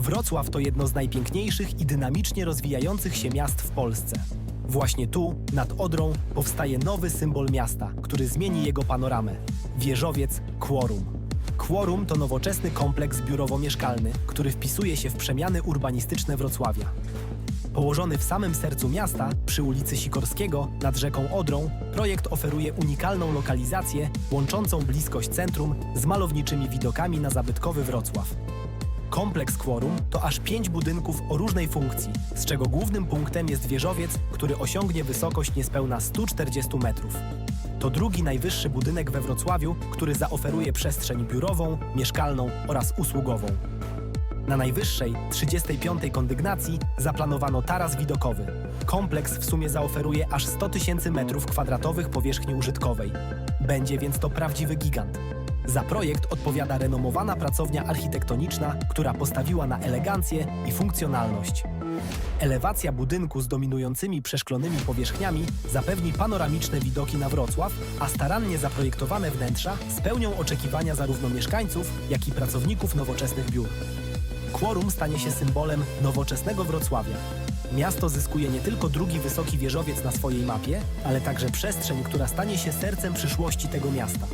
Wrocław to jedno z najpiękniejszych i dynamicznie rozwijających się miast w Polsce. Właśnie tu, nad Odrą, powstaje nowy symbol miasta, który zmieni jego panoramę. Wieżowiec Quorum. Quorum to nowoczesny kompleks biurowo-mieszkalny, który wpisuje się w przemiany urbanistyczne Wrocławia. Położony w samym sercu miasta, przy ulicy Sikorskiego, nad rzeką Odrą, projekt oferuje unikalną lokalizację łączącą bliskość centrum z malowniczymi widokami na zabytkowy Wrocław. Kompleks Quorum to aż pięć budynków o różnej funkcji, z czego głównym punktem jest wieżowiec, który osiągnie wysokość niespełna 140 metrów. To drugi najwyższy budynek we Wrocławiu, który zaoferuje przestrzeń biurową, mieszkalną oraz usługową. Na najwyższej, 35. kondygnacji zaplanowano taras widokowy. Kompleks w sumie zaoferuje aż 100 tysięcy metrów kwadratowych powierzchni użytkowej. Będzie więc to prawdziwy gigant. Za projekt odpowiada renomowana pracownia architektoniczna, która postawiła na elegancję i funkcjonalność. Elewacja budynku z dominującymi przeszklonymi powierzchniami zapewni panoramiczne widoki na Wrocław, a starannie zaprojektowane wnętrza spełnią oczekiwania zarówno mieszkańców, jak i pracowników nowoczesnych biur. Quorum stanie się symbolem nowoczesnego Wrocławia. Miasto zyskuje nie tylko drugi wysoki wieżowiec na swojej mapie, ale także przestrzeń, która stanie się sercem przyszłości tego miasta.